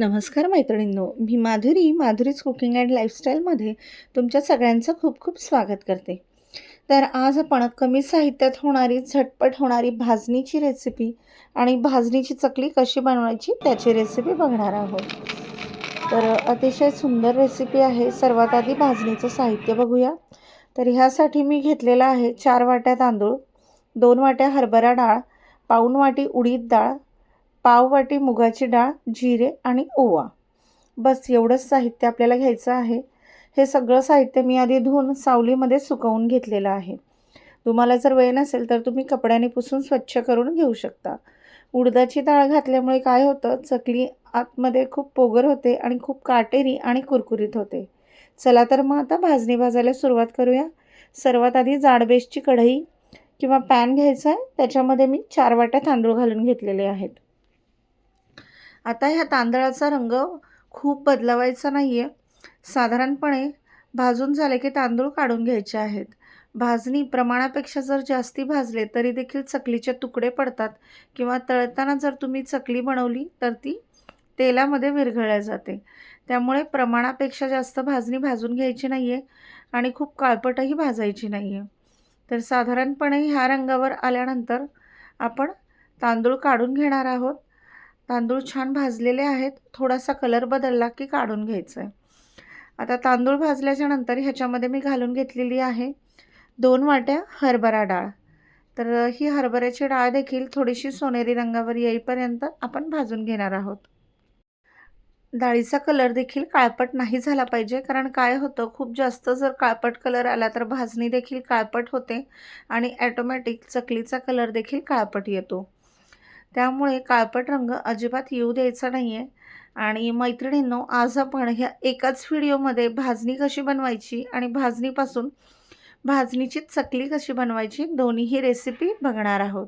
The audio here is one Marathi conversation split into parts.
नमस्कार मैत्रिणींनो मी माधुरी माधुरीज कुकिंग अँड लाईफस्टाईलमध्ये तुमच्या सगळ्यांचं खूप खूप स्वागत करते. तर आज आपण कमी साहित्यात होणारी झटपट होणारी भाजणीची रेसिपी आणि भाजणीची चकली कशी बनवायची त्याची रेसिपी बघणार आहोत. तर अतिशय सुंदर रेसिपी आहे. सर्वात आधी भाजणीचं साहित्य बघूया. तर ह्यासाठी मी घेतलेलं आहे चार वाट्या तांदूळ दोन वाट्या हरभरा डाळ पाऊण वाटी उडीद डाळ पाववाटी मुगाची डाळ जिरे आणि ओवा. बस एवढंच साहित्य आपल्याला घ्यायचं आहे. हे सगळं साहित्य मी आधी धुवून सावलीमध्ये सुकवून घेतलेलं आहे. तुम्हाला जर वेळ नसेल तर तुम्ही कपड्याने पुसून स्वच्छ करून घेऊ शकता. उडदाची डाळ घातल्यामुळे काय होतं? चकली आतमध्ये खूप पोगर होते आणि खूप काटेरी आणि कुरकुरीत होते. चला तर मग आता भाजणी भाजायला सुरुवात करूया. सर्वात आधी जाडबेसची कढई किंवा पॅन घ्यायचा आहे. त्याच्यामध्ये मी चार वाट्या तांदूळ घालून घेतलेले आहेत. आता ह्या तांदळाचा रंग खूप बदलवायचा नाही आहे साधारणपणे भाजून झाले की तांदूळ काढून घ्यायचे आहेत. भाजणी प्रमाणापेक्षा जर जास्ती भाजले तरी देखील चकलीचे तुकडे पडतात किंवा तळताना जर तुम्ही चकली बनवली तर ती तेलामध्ये विरघळल्या जाते. त्यामुळे प्रमाणापेक्षा जास्त भाजणी भाजून घ्यायची नाही आहे आणि खूप काळपटही भाजायची नाही आहे तर साधारणपणे ह्या रंगावर आल्यानंतर आपण तांदूळ काढून घेणार आहोत. तांदूळ छान भाजलेले आहेत. थोडासा कलर बदलला की काढून घ्यायचं आहे आता तांदूळ भाजल्याच्या नंतर ह्याच्यामध्ये मी घालून घेतलेली आहे. दोन वाट्या हरभरा डाळ. तर ही हरभऱ्याची डाळ देखील थोडीशी सोनेरी रंगावर येईपर्यंत आपण भाजून घेणार आहोत. डाळीचा कलर देखील काळपट नाही झाला पाहिजे कारण काय होतं खूप जास्त जर काळपट कलर आला तर भाजणी देखील काळपट होते आणि ॲटोमॅटिक चकलीचा कलर देखील काळपट येतो. त्यामुळे काळपट रंग अजिबात येऊ द्यायचा नाही आहे आणि मैत्रिणींनो आज आपण ह्या एकाच व्हिडिओमध्ये भाजणी कशी बनवायची आणि भाजणीपासून भाजणीची चकली कशी बनवायची दोन्हीही रेसिपी बघणार आहोत.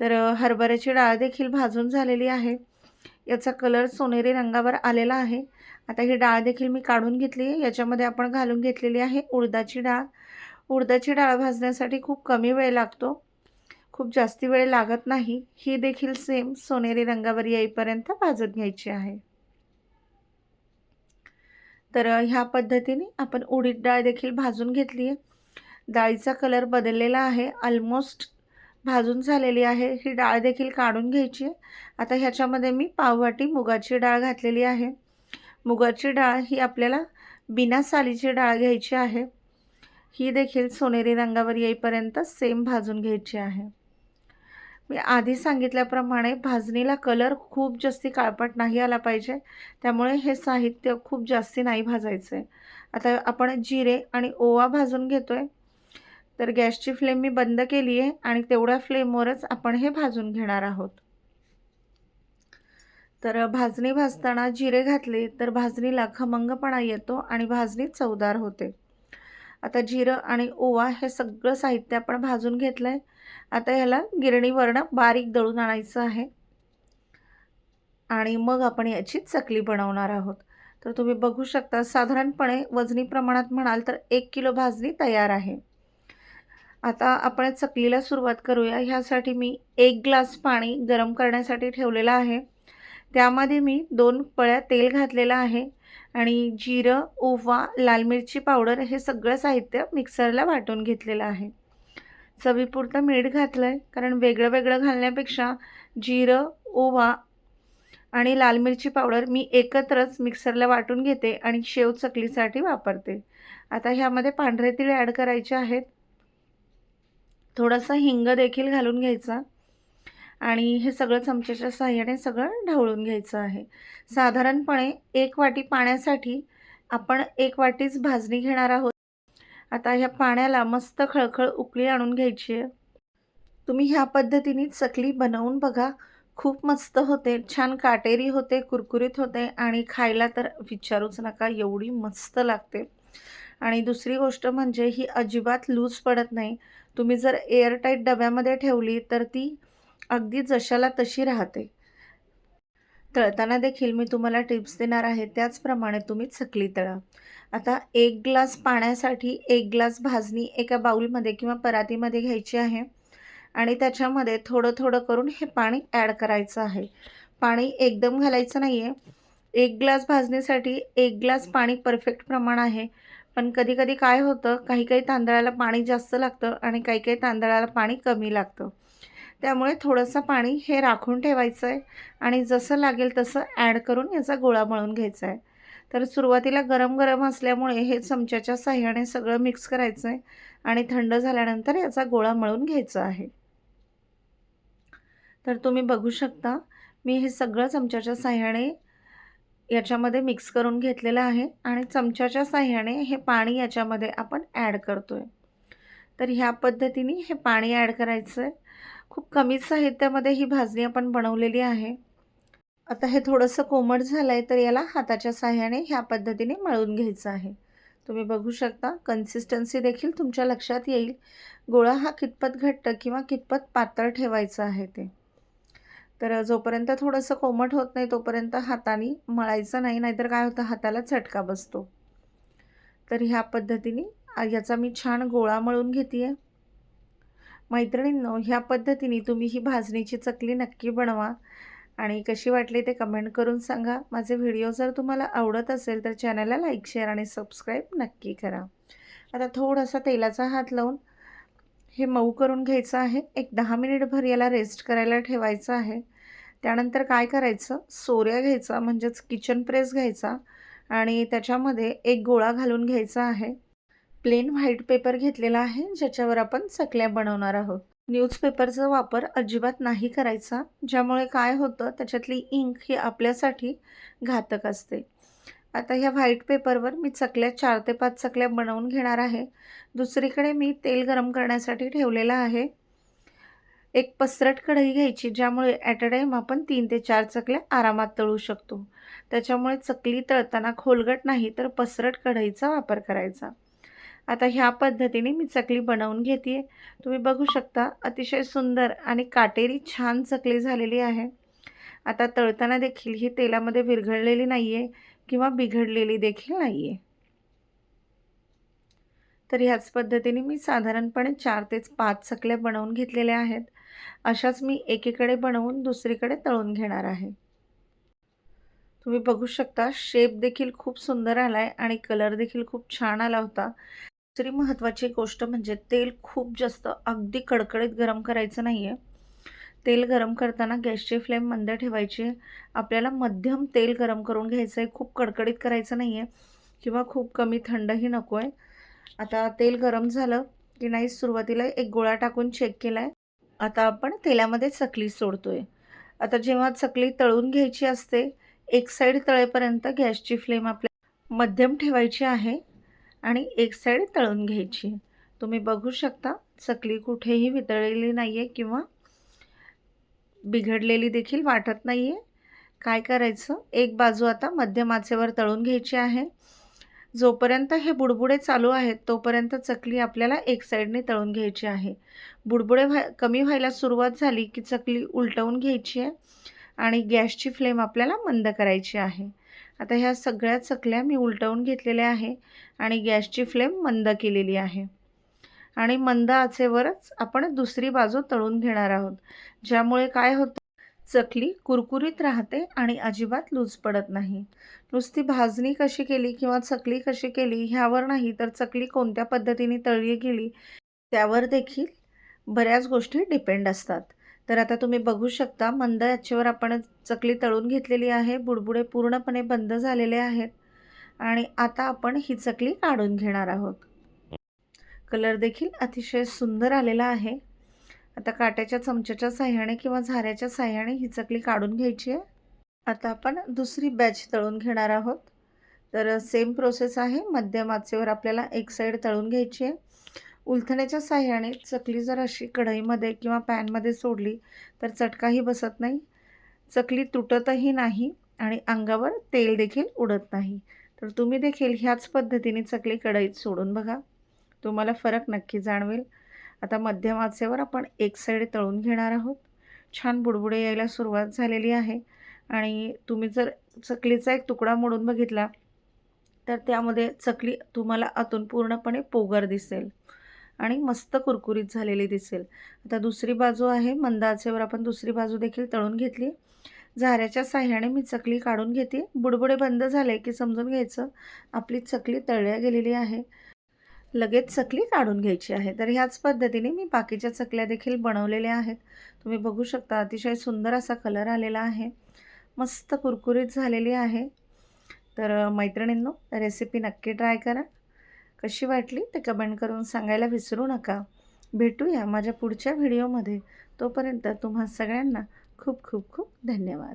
तर हरभऱ्याची डाळ देखील भाजून झालेली आहे. याचा कलर सोनेरी रंगावर आलेला आहे. आता ही डाळ देखील मी काढून घेतली आहे. याच्यामध्ये आपण घालून घेतलेली आहे उडदाची डाळ. उडदाची डाळ भाजण्यासाठी खूप कमी वेळ लागतो. खूप जास्ती वेळ लागत नाही ही देखील सेम सोनेरी रंगावर येईपर्यंत भाजून घ्यायची आहे. तर ह्या पद्धतीने आपण उडीद डाळ देखील भाजून घेतली आहे. डाळीचा कलर बदललेला आहे ऑलमोस्ट भाजून झालेली आहे ही डाळ देखील काढून घ्यायची आहे. आता ह्याच्यामध्ये मी पाववाटी मुगाची डाळ घातलेली आहे. मुगाची डाळ ही आपल्याला बिना सालीची डाळ घ्यायची आहे. ही देखील सोनेरी रंगावर येईपर्यंत सेम भाजून घ्यायची आहे. मी आधी सांगितल्याप्रमाणे भाजणीला कलर खूप जास्ती काळपट नाही आला पाहिजे. त्यामुळे हे साहित्य खूप जास्ती नाही भाजायचं. आहे आता आपण जिरे आणि ओवा भाजून घेतो आहे तर गॅसची फ्लेम मी बंद केली आहे आणि तेवढ्या फ्लेमवरच आपण हे भाजून घेणार आहोत. तर भाजणी भाजताना जिरे घातले तर भाजणीला खमंगपणा येतो आणि भाजणी चवदार होते. आता जिरं आणि ओवा हे सगळं साहित्य आपण भाजून घेतलं आहे आता ह्याला गिरणीवरनं बारीक दळून आणायचं आहे. आणि मग आपण याची चकली बनवणार आहोत. तर तुम्ही बघू शकता साधारणपणे वजनी प्रमाणात म्हणाल तर एक किलो भाजणी तयार आहे. आता आपण चकलीला सुरुवात करूया. ह्यासाठी मी एक ग्लास पाणी गरम करण्यासाठी ठेवलेलं आहे. त्यामध्ये मी दोन पळ्या तेल घातलेलं आहे. आणि जिरं ओवा लाल मिरची पावडर हे सगळं साहित्य मिक्सरला वाटून घेतलेलं आहे. चवीपुरतं मीठ घातलं आहे कारण वेगळं वेगळं घालण्यापेक्षा जिरं ओवा आणि लाल मिरची पावडर मी एकत्रच मिक्सरला वाटून घेते आणि शेव चकलीसाठी वापरते. आता ह्यामध्ये पांढरे तिळ ॲड करायचे आहेत. थोडासा हिंग देखील घालून घ्यायचा. आणि हे सगळं चमच्याच्या साह्याने सगळं ढवळून घ्यायचं आहे. साधारणपणे एक वाटी पाण्यासाठी आपण एक वाटीच भाजणी घेणार आहोत. आता ह्या पाण्याला मस्त खळखळ उकळी आणून घ्यायची आहे. तुम्ही ह्या पद्धतीने चकली बनवून बघा. खूप मस्त होते छान काटेरी होते कुरकुरीत होते आणि खायला तर विचारूच नका एवढी मस्त लागते. आणि दुसरी गोष्ट म्हणजे ही अजिबात लूज पडत नाही. तुम्ही जर एअरटाईट डब्यामध्ये ठेवली तर ती अगदी जशाला तशी राहते. तळताना देखील मी तुम्हाला टिप्स देणार आहे त्याचप्रमाणे तुम्ही चकली तळा. आता एक ग्लास पाण्यासाठी एक ग्लास भाजणी एका बाऊलमध्ये किंवा परातीमध्ये घ्यायची आहे. आणि त्याच्यामध्ये थोडं थोडं करून हे पाणी ॲड करायचं आहे. पाणी एकदम घालायचं नाही आहे एक ग्लास भाजणीसाठी एक ग्लास पाणी परफेक्ट प्रमाण आहे. पण कधीकधी काय होतं काही काही तांदळाला पाणी जास्त लागतं आणि काही काही तांदळाला पाणी कमी लागतं. त्यामुळे थोडंसं पाणी हे राखून ठेवायचं आहे आणि जसं लागेल तसं ॲड करून याचा गोळा मळून घ्यायचा आहे तर सुरुवातीला गरम गरम असल्यामुळे हे चमच्याच्या साह्याने सगळं मिक्स करायचं आहे आणि थंड झाल्यानंतर याचा गोळा मळून घ्यायचा आहे. तर तुम्ही बघू शकता मी हे सगळं चमच्याच्या साह्याने याच्यामध्ये मिक्स करून घेतलेलं आहे आणि चमच्याच्या साह्याने हे पाणी याच्यामध्ये आपण ॲड करतो आहे तर ह्या पद्धतीने हे पाणी ॲड करायचं आहे खूप कमी साहित्यामध्ये ही भाजणी आपण बनवलेली आहे. आता हे थोडंसं कोमट झालं आहे तर याला हाताच्या साह्याने ह्या पद्धतीने मळून घ्यायचं आहे. तुम्ही बघू शकता कन्सिस्टन्सी देखील तुमच्या लक्षात येईल. गोळा हा कितपत घट्ट किंवा कितपत पातळ ठेवायचा आहे ते. तर जोपर्यंत थोडंसं कोमट होत नाही तोपर्यंत हाताने मळायचं नाही नाहीतर काय होतं हाताला चटका बसतो. तर ह्या पद्धतीने याचा मी छान गोळा मळून घेते आहे मैत्रिणींनो ह्या पद्धतीने तुम्ही ही भाजणीची चकली नक्की बनवा आणि कशी वाटली ते कमेंट करून सांगा. माझे व्हिडिओ जर तुम्हाला आवडत असेल तर चॅनलला लाईक शेअर आणि सबस्क्राईब नक्की करा. आता थोडासा तेलाचा हात लावून हे मऊ करून घ्यायचं आहे. एक दहा मिनिटभर याला रेस्ट करायला ठेवायचं आहे. त्यानंतर काय करायचं? सोऱ्या घ्यायचा म्हणजेच किचन प्रेस घ्यायचा आणि त्याच्यामध्ये एक गोळा घालून घ्यायचा आहे. प्लेन व्हाईट पेपर घेतलेला आहे ज्याच्यावर आपण चकल्या बनवणार आहोत. न्यूजपेपरचा वापर अजिबात नाही करायचा ज्यामुळे काय होतं त्याच्यातली इंक ही आपल्यासाठी घातक असते. आता ह्या व्हाईट पेपरवर मी चकल्या चार ते पाच चकल्या बनवून घेणार आहे. दुसरीकडे मी तेल गरम करण्यासाठी ठेवलेलं आहे. एक पसरट कढई घ्यायची ज्यामुळे ॲट अ टाईम आपण तीन ते चार चकल्या आरामात तळू शकतो. त्याच्यामुळे चकली तळताना खोलगट नाही तर पसरट कढईचा वापर करायचा. आता ह्या पद्धतीने मी चकली बनवून घेते तुम्ही बघू शकता अतिशय सुंदर आणि काटेरी छान चकली झालेली आहे. आता तळताना देखील ही तेलामध्ये विरघळलेली नाही आहे किंवा बिघडलेली देखील नाही आहे तर ह्याच पद्धतीने मी साधारणपणे चार तेच पाच चकल्या बनवून घेतलेल्या आहेत. अशाच मी एकीकडे बनवून दुसरीकडे तळून घेणार आहे. तुम्ही बघू शकता शेप देखील खूप सुंदर आला आहे आणि कलर देखील खूप छान आला होता. दुसरी महत्त्वाची गोष्ट म्हणजे तेल खूप जास्त अगदी कडकडीत गरम करायचं नाही आहे तेल गरम करताना गॅसची फ्लेम मंद ठेवायची. आहे आपल्याला मध्यम तेल गरम करून घ्यायचं आहे खूप कडकडीत करायचं नाही आहे किंवा खूप कमी थंडही नको आहे आता तेल गरम झालं की नाही सुरुवातीला एक गोळा टाकून चेक केला आहे आता आपण तेलामध्ये चकली सोडतो आहे आता जेव्हा चकली तळून घ्यायची असते एक साईड तळेपर्यंत गॅसची फ्लेम आपल्या मध्यम ठेवायची आहे. आणि एक साईड तळून घ्यायची. तुम्ही बघू शकता चकली कुठेही वितळलेली नाही आहे किंवा बिघडलेली देखील वाटत नाही आहे काय करायचं? एक बाजू आता मध्यम आचेवर तळून घ्यायची आहे. जोपर्यंत हे बुडबुडे चालू आहेत तोपर्यंत चकली आपल्याला एक साईडने तळून घ्यायची आहे. बुडबुडे व्हाय कमी व्हायला सुरुवात झाली की चकली उलटवून घ्यायची आहे आणि गॅसची फ्लेम आपल्याला मंद करायची आहे. आता ह्या सगळ्या चकल्या मी उलटवून घेतलेल्या आहे आणि गॅसची फ्लेम मंद केलेली आहे. आणि मंद आचेवरच आपण दुसरी बाजू तळून घेणार आहोत. ज्यामुळे काय होतं? चकली कुरकुरीत राहते आणि अजिबात लूज पडत नाही. नुसती भाजणी कशी केली किंवा चकली कशी केली ह्यावर नाही तर चकली कोणत्या पद्धतीने तळली गेली त्यावर देखील बऱ्याच गोष्टी डिपेंड असतात. तर आता तुम्ही बघू शकता मंद याच्यावर आपण चकली तळून घेतलेली आहे. बुडबुडे पूर्णपणे बंद झालेले आहेत. आणि आता आपण ही चकली काढून घेणार आहोत. कलर देखील अतिशय सुंदर आलेला आहे. आता काट्याच्या चमच्याच्या साह्याने किंवा झाऱ्याच्या साह्याने ही चकली काढून घ्यायची आहे. आता आपण दुसरी बॅच तळून घेणार आहोत. तर सेम प्रोसेस आहे. मध्यम आचेवर आपल्याला एक साईड तळून घ्यायची आहे. उलथण्याच्या साह्याने चकली जर अशी कढईमध्ये किंवा पॅनमध्ये सोडली तर चटकाही बसत नाही. चकली तुटतही नाही आणि अंगावर तेल देखील उडत नाही. तर तुम्ही देखील ह्याच पद्धतीने चकली कढईत सोडून बघा. तुम्हाला फरक नक्की जाणवेल. आता मध्यम आचेवर आपण एक साईड तळून घेणार आहोत. छान बुडबुडे यायला सुरुवात झालेली आहे आणि तुम्ही जर चकलीचा एक तुकडा मोडून बघितला तर त्यामध्ये चकली तुम्हाला आतून पूर्णपणे पोगर दिसेल. आणि मस्त कुरकुरीत झालेली दिसेल. आता दुसरी बाजू आहे मंद आचेवर आपण दुसरी बाजू देखील तळून घेतली. झाऱ्याच्या साह्याने मी चकली काढून घेते. बुडबुडे बंद झाले की समजून घ्यायचं. आपली चकली तळल्या गेलेली आहे. लगेच चकली काढून घ्यायची आहे. तर ह्याच पद्धतीने मी बाकीच्या चकल्या देखील बनवलेल्या आहेत. तुम्ही बघू शकता अतिशय सुंदर असा कलर आलेला आहे. मस्त कुरकुरीत झालेली आहे. तर मैत्रिणींनो रेसिपी नक्की ट्राय करा. कशी वाटली ते कमेंट करून सांगायला विसरू नका. भेटूया माझ्या पुढच्या व्हिडिओमध्ये. तोपर्यंत तुम्हा सगळ्यांना खूप खूप खूप धन्यवाद.